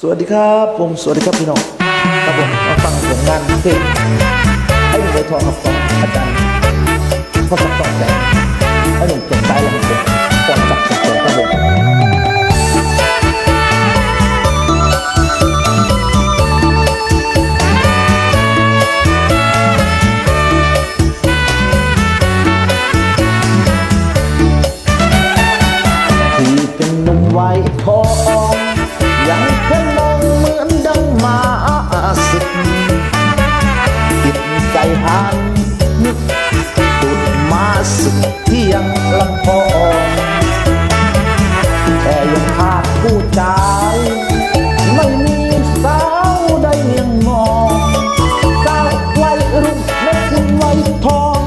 สวัสดีครับผมสวัสดีครับพี่น้องครับผมมาฟังผลงานเพลงไอ้หนุ่มไวทองครับของอาจารย์พ่อสักดิ์ต่อใจไอ้หนุ่มเก่งใจแล้วผมก่อนจับเก่งครับผมึกที่ยังลำพองแต่ยังขาดผู้ใจไม่มีสาวใดเมียงมองสาวไวรุ่งไม่ขึ้นไวทอง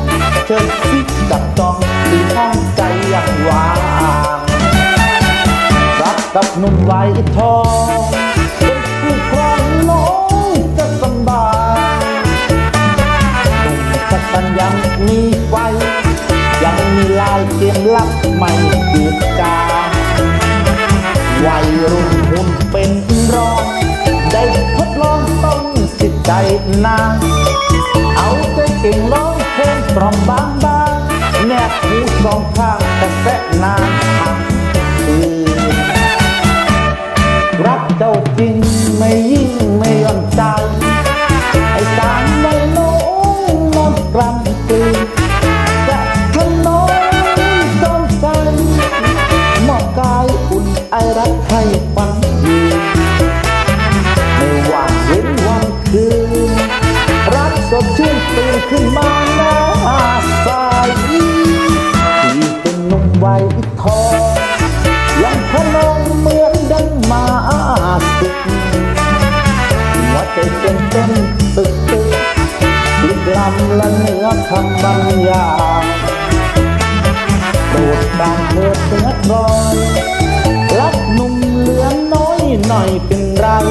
เจอสิจับจองตีห้องใจอย่างวางรักกับหนุ่มไวทอง มีลายเตรียมลับไม่เกียดกาวัยรุ่นหุ่นเป็นรองได้ทดลองต้องสิทธิ์ใจนางเอาแต่เก่งร้องเพลงกล่อมบางบางแนบหูสองข้างกระแสนาน ให้ฟันยืนไม่ว่าเว้นวันคืนรักสดชื่นตื่นขึ้นมา เป็นไร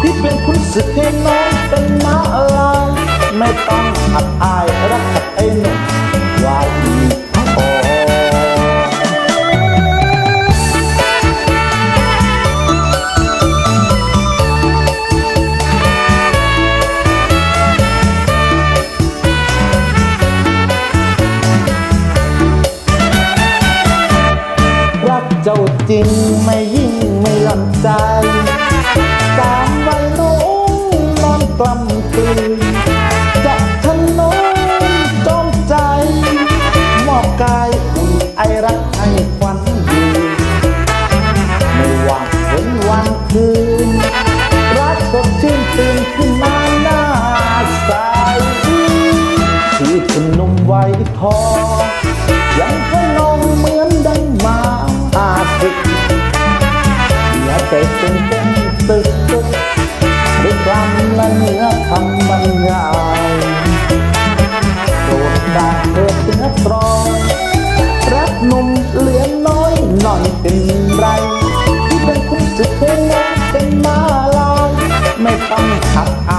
ที่เป็นคุณศึกให้น้องเป็นมาลายไม่ต้องอับอายรักกับไอ้หนุ่มวายทอรักเจ้าจริงไม่ยิ่งไม่หย่อนใจ รักให้ควันยืนไม่ว่าเห็นวันคืน รักสดชื่นตื่นขึ้นมาหน้าใสที่เป็นหนุ่มวัยทอง ต้องขัด